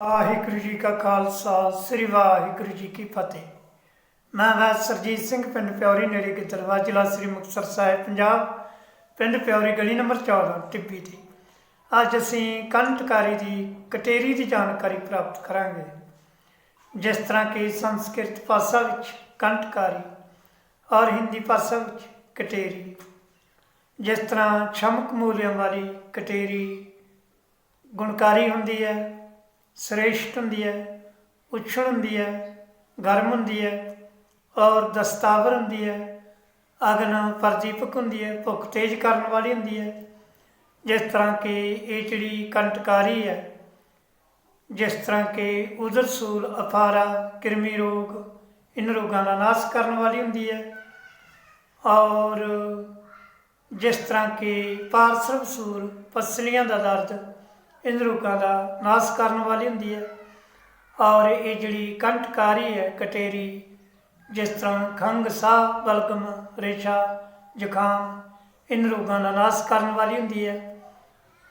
ਵਾਹਿਗੁਰੂ ਜੀ ਕਾ ਖਾਲਸਾ, ਸ੍ਰੀ ਵਾਹਿਗੁਰੂ ਜੀ ਕੀ ਫਤਿਹ। ਮੈਂ ਵੈਦ ਸਰਜੀਤ ਸਿੰਘ, ਪਿੰਡ ਪਿਉਰੀ ਨੇੜੇ ਗਿੱਦੜਵਾ ਜ਼ਿਲ੍ਹਾ ਸ੍ਰੀ ਮੁਕਤਸਰ ਸਾਹਿਬ, ਪੰਜਾਬ, ਪਿੰਡ ਪਿਉਰੀ ਗਲੀ ਨੰਬਰ 14 ਟਿੱਬੀ ਦੀ ਅੱਜ ਅਸੀਂ ਕੰਟਕਾਰੀ ਦੀ, ਕਟੇਰੀ ਦੀ ਜਾਣਕਾਰੀ ਪ੍ਰਾਪਤ ਕਰਾਂਗੇ। ਜਿਸ ਤਰ੍ਹਾਂ ਕਿ ਸੰਸਕ੍ਰਿਤ ਭਾਸ਼ਾ ਵਿੱਚ ਕੰਟਕਾਰੀ ਔਰ ਹਿੰਦੀ ਭਾਸ਼ਾ ਵਿੱਚ ਕਟੇਰੀ। ਜਿਸ ਤਰ੍ਹਾਂ ਛਮਕ ਮੂਲਿਆਂ ਵਾਲੀ ਕਟੇਰੀ ਗੁਣਕਾਰੀ ਹੁੰਦੀ ਹੈ ਸ੍ਰੇਸ਼ਟ ਹੁੰਦੀ ਹੈ ਉਛਲ ਹੁੰਦੀ ਹੈ, ਗਰਮ ਹੁੰਦੀ ਹੈ ਔਰ ਦਸਤਾਵਰ ਹੁੰਦੀ ਹੈ। ਅਗਨ ਪ੍ਰਦੀਪਕ ਹੁੰਦੀ ਹੈ, ਭੁੱਖ ਤੇਜ਼ ਕਰਨ ਵਾਲੀ ਹੁੰਦੀ ਹੈ। ਜਿਸ ਤਰ੍ਹਾਂ ਕਿ ਇਹ ਜਿਹੜੀ ਕੰਟਕਾਰੀ ਹੈ, ਜਿਸ ਤਰ੍ਹਾਂ ਕਿ ਉਦਰ ਸੂਲ, ਅਫਾਰਾ, ਕਿਰਮੀ ਰੋਗ, ਇਨ ਰੋਗਾਂ ਦਾ ਨਾਸ਼ ਕਰਨ ਵਾਲੀ ਹੁੰਦੀ ਹੈ। ਔਰ ਜਿਸ ਤਰ੍ਹਾਂ ਕਿ ਪਾਰਸਰਵ ਸੂਰ ਪਸਲੀਆਂ ਦਾ ਦਰਦ ਇਨ ਰੋਗਾਂ ਦਾ ਨਾਸ਼ ਕਰਨ ਵਾਲੀ ਹੁੰਦੀ ਹੈ। ਔਰ ਇਹ ਜਿਹੜੀ ਕੰਟਕਾਰੀ ਹੈ, ਕਟੇਰੀ, ਜਿਸ ਤਰ੍ਹਾਂ ਖੰਗ ਸਾਹ, ਬਲਗਮ, ਰੇਸ਼ਾ, ਜ਼ੁਕਾਮ ਇਨ ਰੋਗਾਂ ਦਾ ਨਾਸ਼ ਕਰਨ ਵਾਲੀ ਹੁੰਦੀ ਹੈ।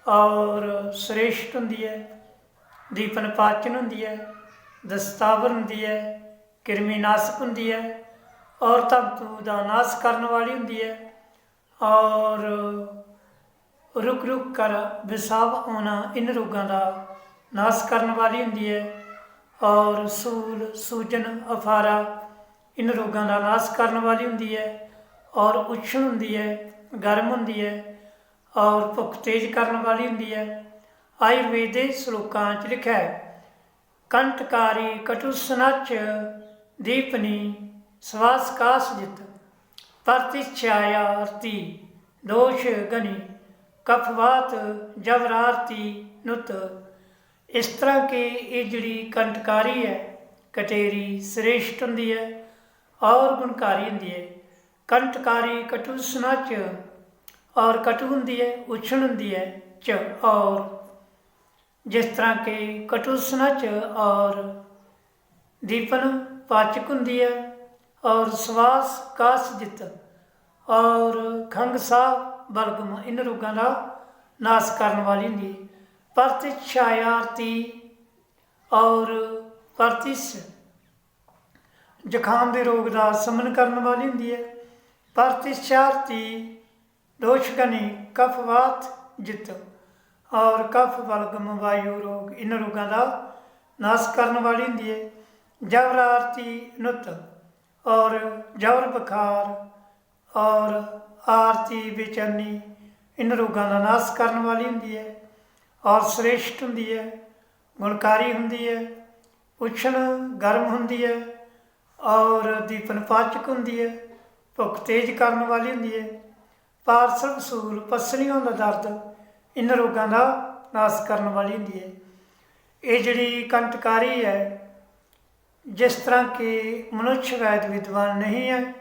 ਔਰ ਸ੍ਰੇਸ਼ਟ ਹੁੰਦੀ ਹੈ, ਦੀਪਨ ਪਾਚਨ ਹੁੰਦੀ ਹੈ, ਦਸਤਾਵਰ ਹੁੰਦੀ ਹੈ, ਕਿਰਮੀ ਨਾਸ਼ਕ ਹੁੰਦੀ ਹੈ, ਔਰ ਤੰਤੂ ਦਾ ਨਾਸ਼ ਕਰਨ ਵਾਲੀ ਹੁੰਦੀ ਹੈ। ਔਰ ਰੁਕ ਰੁਕ ਕਰ ਵਿਸਾਵ ਆਉਣਾ, ਇਨ ਰੋਗਾਂ ਦਾ ਨਾਸ਼ ਕਰਨ ਵਾਲੀ ਹੁੰਦੀ ਹੈ ਔਰ ਸੂਲ, ਸੂਜਨ, ਅਫਾਰਾ ਇਨ ਰੋਗਾਂ ਦਾ ਨਾਸ਼ ਕਰਨ ਵਾਲੀ ਹੁੰਦੀ ਹੈ ਔਰ ਉਛਣ ਹੁੰਦੀ ਹੈ ਗਰਮ ਹੁੰਦੀ ਹੈ ਔਰ ਭੁੱਖ ਤੇਜ਼ ਕਰਨ ਵਾਲੀ ਹੁੰਦੀ ਹੈ ਆਯੁਰਵੇਦ ਦੇ ਸ਼ਲੋਕਾਂ 'ਚ ਲਿਖਿਆ ਹੈ, ਕੰਟਕਾਰੀ ਕਟੁਸਨਚ ਦੀਪਨੀ ਸਵਾਸ ਕਾਸ ਜਿਤ ਪ੍ਰਤਿਛਾਇਆਰਤੀ ਦੋਸ਼ ਗਨੀ। ਕਫਵਾਤ ਜਵਰਾਰਤੀ ਨੁਤ। ਇਸ ਤਰ੍ਹਾਂ ਕਿ ਇਹ ਜਿਹੜੀ ਕੰਟਕਾਰੀ ਹੈ, ਕਟੇਰੀ ਸ੍ਰੇਸ਼ਟ ਹੁੰਦੀ ਹੈ ਔਰ ਗੁਣਕਾਰੀ ਹੁੰਦੀ ਹੈ। ਕੰਟਕਾਰੀ ਕਟੂ ਚ ਔਰ ਕਟੂ ਹੁੰਦੀ ਹੈ, ਉਛਣ ਹੁੰਦੀ ਹੈ, ਚ ਔਰ। ਜਿਸ ਤਰ੍ਹਾਂ ਕਿ ਕਟੂ 'ਚ ਔਰ ਦੀਪਨ ਪਾਚਕ ਹੁੰਦੀ ਹੈ ਔਰ ਸਵਾਸ ਕਾਸ ਜਿਤ ਔਰ ਖੰਗ ਸਾਹ ਬਲਗਮ ਇਹਨਾਂ ਰੋਗਾਂ ਦਾ ਨਾਸ਼ ਕਰਨ ਵਾਲੀ ਹੁੰਦੀ। ਹੈ ਪ੍ਰਤਿਛਾਇਆਰਤੀ ਔਰ ਪ੍ਰਤਿਸ ਜ਼ੁਕਾਮ ਦੇ ਰੋਗ ਦਾ ਸਮਨ ਕਰਨ ਵਾਲੀ ਹੁੰਦੀ ਹੈ। ਪ੍ਰਤਿਸ਼ਾਰਤੀ ਦੋਸ਼ਗਨੀ ਕਫਵਾਤ ਜਿਤ ਔਰ ਕਫ ਬਲਗਮ ਵਾਯੂ ਰੋਗ ਇਹਨਾਂ ਰੋਗਾਂ ਦਾ ਨਾਸ਼ ਕਰਨ ਵਾਲੀ ਹੁੰਦੀ ਹੈ। ਜਵਰਾਰਤੀ ਨੁਤ ਔਰ ਜਵਰ ਬੁਖਾਰ ਔਰ ਆਰਤੀ ਬੇਚੈਨੀ ਇਹਨਾਂ ਰੋਗਾਂ ਦਾ ਨਾਸ਼ ਕਰਨ ਵਾਲੀ ਹੁੰਦੀ ਹੈ ਔਰ ਸ੍ਰੇਸ਼ਟ ਹੁੰਦੀ ਹੈ, ਗੁਣਕਾਰੀ ਹੁੰਦੀ ਹੈ ਉਛਣ ਗਰਮ ਹੁੰਦੀ ਹੈ ਔਰ ਦੀਪਨ ਪਾਚਕ ਹੁੰਦੀ ਹੈ, ਭੁੱਖ ਤੇਜ਼ ਕਰਨ ਵਾਲੀ ਹੁੰਦੀ ਹੈ। ਪਾਰਸਲ ਸੂਲ ਪਸਲੀਆਂ ਦਾ ਦਰਦ ਇਹਨਾਂ ਰੋਗਾਂ ਦਾ ਨਾਸ਼ ਕਰਨ ਵਾਲੀ ਹੁੰਦੀ ਹੈ। ਇਹ ਜਿਹੜੀ ਕੰਟਕਾਰੀ ਹੈ, ਜਿਸ ਤਰ੍ਹਾਂ ਕਿ ਮਨੁੱਖ ਵੈਦ ਵਿਦਵਾਨ ਨਹੀਂ ਹੈ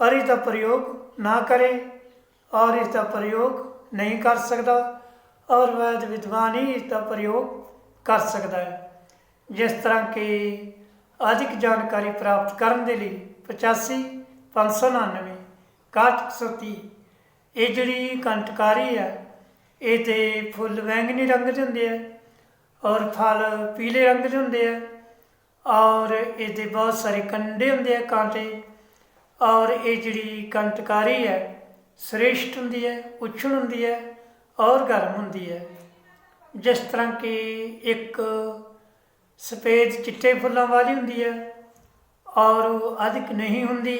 ਔਰ ਦਾ ਪ੍ਰਯੋਗ ਨਾ ਕਰੇ, ਔਰ ਇਸ ਦਾ ਪ੍ਰਯੋਗ ਨਹੀਂ ਕਰ ਸਕਦਾ, ਔਰ ਵੈਦ ਵਿਦਵਾਨ ਹੀ ਇਸ ਪ੍ਰਯੋਗ ਕਰ ਸਕਦਾ ਹੈ। ਜਿਸ ਤਰ੍ਹਾਂ ਕਿ ਅਧਿਕ ਜਾਣਕਾਰੀ ਪ੍ਰਾਪਤ ਕਰਨ ਦੇ ਲਈ 85 599 6130 ਇਹ ਜਿਹੜੀ ਕੰਟਕਾਰੀ ਹੈ, ਇਹ ਤੇ ਫੁੱਲ ਵੈਂਗਣੀ ਰੰਗ ਦੇ ਹੁੰਦੇ ਆ ਔਰ ਫਲ ਪੀਲੇ ਰੰਗ ਦੇ ਹੁੰਦੇ ਆ ਔਰ ਇਹਦੇ ਬਹੁਤ ਸਾਰੇ ਕੰਡੇ ਹੁੰਦੇ ਆ ਕਾਂਟੇ ਔਰ ਇਹ ਜਿਹੜੀ ਕੰਤਕਾਰੀ ਹੈ, ਸ੍ਰੇਸ਼ਟ ਹੁੰਦੀ ਹੈ ਉਛਣ ਹੁੰਦੀ ਹੈ ਔਰ ਗਰਮ ਹੁੰਦੀ ਹੈ। ਜਿਸ ਤਰ੍ਹਾਂ ਕਿ ਇੱਕ ਸਫੇਦ ਚਿੱਟੇ ਫੁੱਲਾਂ ਵਾਲੀ ਹੁੰਦੀ ਹੈ ਔਰ ਉਹ ਅਧਿਕ ਨਹੀਂ ਹੁੰਦੀ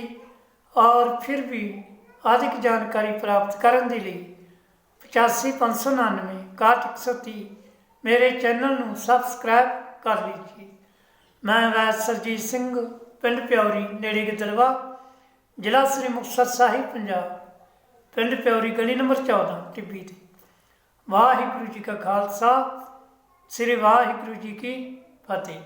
ਔਰ ਫਿਰ ਵੀ ਅਧਿਕ ਜਾਣਕਾਰੀ ਪ੍ਰਾਪਤ ਕਰਨ ਦੇ ਲਈ 8559 6130 ਮੇਰੇ ਚੈਨਲ ਨੂੰ ਸਬਸਕ੍ਰਾਈਬ ਕਰ ਲੀਜੀਏ। ਮੈਂ ਵੈਦ ਸਰਜੀਤ ਸਿੰਘ, ਪਿੰਡ ਪਿਉਰੀ ਨੇੜੇ ਗਿੱਦੜਵਾ। ਜ਼ਿਲ੍ਹਾ ਸ੍ਰੀ ਮੁਕਤਸਰ ਸਾਹਿਬ, ਪੰਜਾਬ। ਪਿੰਡ ਪਿਉਰੀ ਗਲੀ ਨੰਬਰ 14 ਟਿੱਬੀ ਤੇ। ਵਾਹਿਗੁਰੂ ਜੀ ਕਾ ਖਾਲਸਾ, ਸ੍ਰੀ ਵਾਹਿਗੁਰੂ ਜੀ ਕੀ ਫਤਿਹ।